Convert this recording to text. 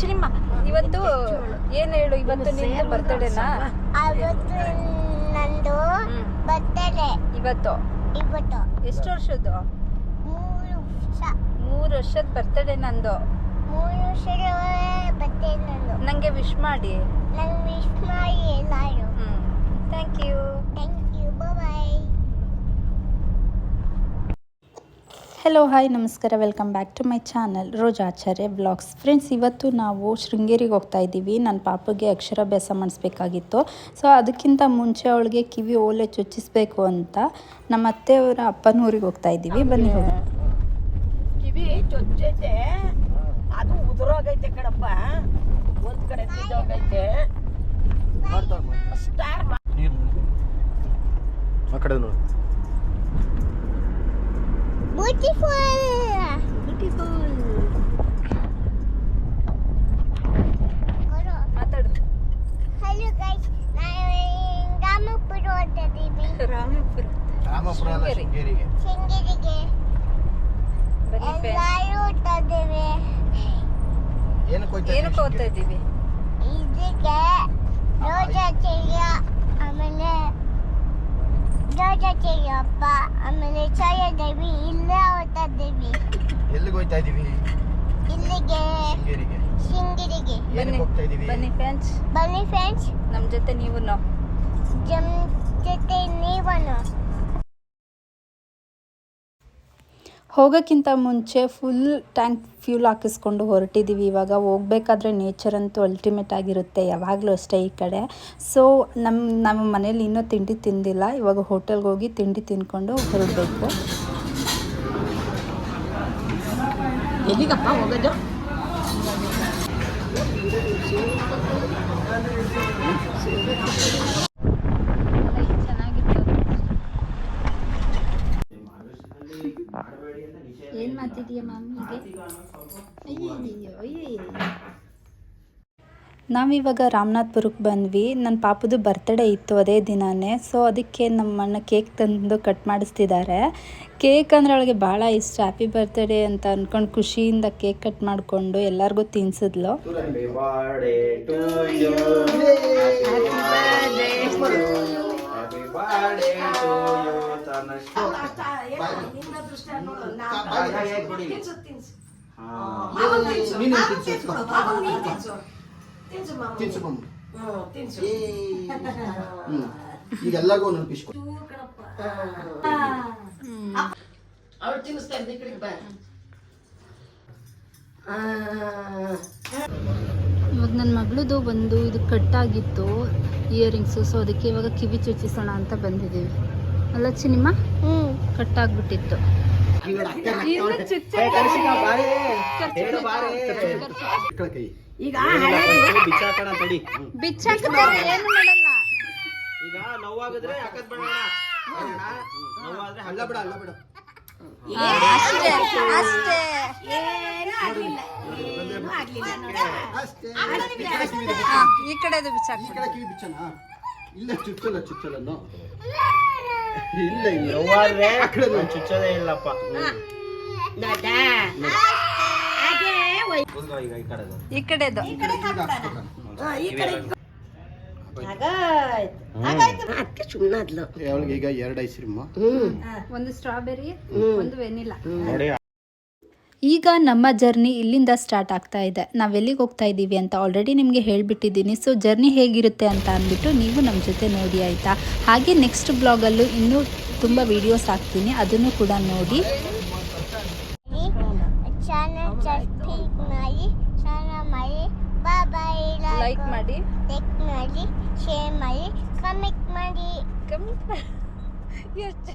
ಚಿನಿಮ್ಮ ಇವತ್ತು ಏನ್ ಹೇಳು? ಇವತ್ತು ನಿನ್ನ ಬರ್ತಡೇನಾ ಅವತ್ತು ನಂದು ಬರ್ತಡೆ ಇವತ್ತು? ಇವತ್ತು. ಎಷ್ಟು ವರ್ಷದ್ದು? ಮೂರು ವರ್ಷ. ಮೂರು ವರ್ಷದ ಬರ್ತಡೇ ನಂದು. ಮೂರು ವರ್ಷದ ಬರ್ತಡೆ ನಂದು. ನಂಗೆ ವಿಶ್ ಮಾಡಿ. ನಂಗೆ ವಿಶ್ ಮಾಡಿ ಎಲ್ಲರೂ. ಹ್ಮ್. Thank you thank you bye hello hi ನಮಸ್ಕಾರ welcome back to my channel Roj Acharya blogs friends ಇವತ್ತು ನಾವು ಶೃಂಗೇರಿಗೆ ಹೋಗ್ತಾ ಇದ್ದೀವಿ. ನನ್ನ ಪಾಪಗೆ ಅಕ್ಷರಾಭ್ಯಾಸ ಮಾಡಿಸ್ಬೇಕಾಗಿತ್ತು. ಸೊ ಅದಕ್ಕಿಂತ ಮುಂಚೆ ಅವಳಿಗೆ ಕಿವಿ ಓಲೆ ಚುಚ್ಚಿಸ್ಬೇಕು ಅಂತ ನಮ್ಮ ಅತ್ತೆಯವರ ಅಪ್ಪನ ಊರಿಗೆ ಹೋಗ್ತಾ ಇದ್ದೀವಿ. ಬನ್ನಿ ಹೋಗಿ ಕಿವಿ ಚುಚ್ಚೈತೆ ಅದು ಉದುರೋಗೈತೆ ಕಣಪ್ಪ. ಒಂದು ಕಡೆ ಹೋಗೈತೆ ಸ್ಟಾರ್ ಆ ಕಡೆ ನೋಡಿ. ಬ್ಯೂಟಿಫುಲ್ ಮಾತಾಡು ಹಲೋ ಗೈಸ್ ನಾವು ರಾಮಪುರ ಹೊರಟಿದ್ದೀವಿ ರಾಮಪುರ ರಾಮಪುರ ಅಲ್ಲ ಶೃಂಗೇರಿ. ಶೃಂಗೇರಿಗೆ ಶೃಂಗೇರಿಗೆ. ಎಲ್ಲರೂ ಹೊರಟಿದ್ದೀವಿ ಏನಕ್ಕೆ ಹೋಯ್ತಾ ಏನಕ್ಕೆ ಹೋಗ್ತಾ ಇದ್ದೀವಿ ಇದಕ್ಕೆ ರೋಜಾಚೆಯ ಆಮೇಲೆ ರೋಜಾಚೆಯಪ್ಪ ಆಮೇಲೆ ಛಾಯಾದೇವಿ ಇಲ್ಲೇ ಹೊರಟಿದ್ದೀವಿ. ಎಲ್ಲಿಗೆ ಹೋಗ್ತಾ ಇದೀವಿ ಇಲ್ಲಿಗೆ. ಶೃಂಗೇರಿಗೆ. ಶೃಂಗೇರಿಗೆ. ಬನ್ನಿ ಏನಕ್ಕೆ ಹೋಗ್ತಾ ಇದೀವಿ ಬನ್ನಿ ಫ್ರೆಂಡ್ಸ್. ಬನ್ನಿ ಫ್ರೆಂಡ್ಸ್. ನಮ್ಮ ಜೊತೆ ನೀವು ಜಮ್ ಜೊತೆ ನೀವನು. ಹೋಗೋಕ್ಕಿಂತ ಮುಂಚೆ ಫುಲ್ ಟ್ಯಾಂಕ್ ಫ್ಯೂಲ್ ಹಾಕಿಸ್ಕೊಂಡು ಹೊರಟಿದ್ದೀವಿ ಇವಾಗ ಹೋಗಬೇಕಾದ್ರೆ ನೇಚರ್ ಅಂತೂ ಅಲ್ಟಿಮೇಟ್ ಆಗಿರುತ್ತೆ, ಯಾವಾಗಲೂ ಅಷ್ಟೇ ಈ ಕಡೆ. ಸೊ ನಮ್ಮ ನಮ್ಮ ಮನೇಲಿ ಇನ್ನೂ ತಿಂಡಿ ತಿಂದಿಲ್ಲ. ಇವಾಗ ಹೋಟೆಲ್ಗೆ ಹೋಗಿ ತಿಂಡಿ ತಿಂದ್ಕೊಂಡು ಹೊರಡಬೇಕು. ಎಲ್ಲಿಗಪ್ಪ ಹೋಗೋದು? ನಾವಿವಾಗ ರಾಮನಾಥ್ಪುರಕ್ಕೆ ಬಂದ್ವಿ. ನನ್ನ ಪಾಪದು ಬರ್ತ್ಡೇ ಇತ್ತು ಅದೇ ದಿನಾನೇ. ಸೊ ಅದಕ್ಕೆ ನಮ್ಮಣ್ಣ ಕೇಕ್ ತಂದು ಕಟ್ ಮಾಡಿಸ್ತಿದ್ದಾರೆ ಕೇಕ್ ಅಂದರೆ ಅವಳಿಗೆ ಭಾಳ ಇಷ್ಟ. ಹ್ಯಾಪಿ ಬರ್ತ್ಡೇ ಅಂತ ಅಂದ್ಕೊಂಡು ಖುಷಿಯಿಂದ ಕೇಕ್ ಕಟ್ ಮಾಡಿಕೊಂಡು ಎಲ್ಲರಿಗೂ ತಿನ್ಸಿದ್ಲು. ತಿನ್ಸು ಕೊಡು ಅವಳು ತಿನ್ನಿಸ್ತಾ ಇದ್ದ ಈ ಕಡೆಗೆ ಬಾ. ಆ, ಇವಾಗ ನನ್ನ ಮಗಳದು ಒಂದು ಇದು ಕಟ್ಟಾಗಿತ್ತು ಇಯರಿಂಗ್ಸು ಸೊ ಅದಕ್ಕೆ ಇವಾಗ ಕಿವಿ ಚುಚ್ಚಿಸೋಣ ಅಂತ ಬಂದಿದ್ದೀವಿ. ಅಲ್ಲ ಸಿನಿಮಾ ಹ್ಮ್. ಕಟ್ಟಾಗ್ಬಿಟ್ಟಿತ್ತು. ಇಟ್ಕೊಳ ಕೈ ಈಗ ಏನು ಮಾಡಲ್ಲ. ಈಗ ನೋವಾಗಿದ್ರೆ ಹಾಕದ್ ಬೇಡ. ನೋವಾದ್ರೆ ಅಲ್ಲ ಬಿಡ ಅಲ್ಲ ಬಿಡ. ಅಷ್ಟೇ ಅಷ್ಟೇ. ಅಷ್ಟೇ. ಹಾ, ಈ ಕಡೆದು ಬಿಚ್ಚಾಕ ಈ ಕಡೆ ಕಿವಿ ಬಿಚ್ಚನ ಇಲ್ಲ ಚುಚ್ಚಲ್ಲ ಚುಚ್ಚಲನ್ನು ಇಲ್ಲ ಇಲ್ಲ ಚುಚ್ಚೋದೇ ಇಲ್ಲಪ್ಪ. ಈಗ ಈ ಕಡೆದು. ಈ ಕಡೆದು. ಕಡೆ ಅದಕ್ಕೆ ಸುಮ್ಮನಾದ್ಲು ಅವಳಿಗೆ ಈಗ ಎರಡು ಐಸ್ರಿಮ್ಮ ಒಂದು ಸ್ಟ್ರಾಬೆರಿ ಒಂದು ವೆನಿಲಾ ನೋಡಿ ಈಗ ನಮ್ಮ ಜರ್ನಿ ಇಲ್ಲಿಂದ ಸ್ಟಾರ್ಟ್ ಆಗ್ತಾ ಇದೆ. ನಾವು ಎಲ್ಲಿಗೆ ಹೋಗ್ತಾ ಇದ್ದೀವಿ ಅಂತ ಆಲ್ರೆಡಿ ನಿಮಗೆ ಹೇಳಿಬಿಟ್ಟಿದ್ದೀನಿ. ಸೊ ಜರ್ನಿ ಹೇಗಿರುತ್ತೆ ಅಂತ ಅಂದ್ಬಿಟ್ಟು ನೀವು ನಮ್ಮ ಜೊತೆ ನೋಡಿ ಆಯಿತಾ? ಹಾಗೆ ನೆಕ್ಸ್ಟ್ ಬ್ಲಾಗಲ್ಲೂ ಇನ್ನೂ ತುಂಬ ವೀಡಿಯೋಸ್ ಹಾಕ್ತೀನಿ. ಅದನ್ನು ಕೂಡ ನೋಡಿ. ಚಾನಲ್ ಸಬ್ಸ್ಕ್ರೈಬ್ ಮಾಡಿ. ಚಾನಲ್ ಮಾಡಿ ಬಾಯ್ ಬಾಯ್ ಲೈಕ್ ಮಾಡಿ ಮಾಡಿ ಶೇರ್ ಮಾಡಿ. ಕಮೆಂಟ್ ಮಾಡಿ. ಕಮೆಂಟ್ ಎಷ್ಟು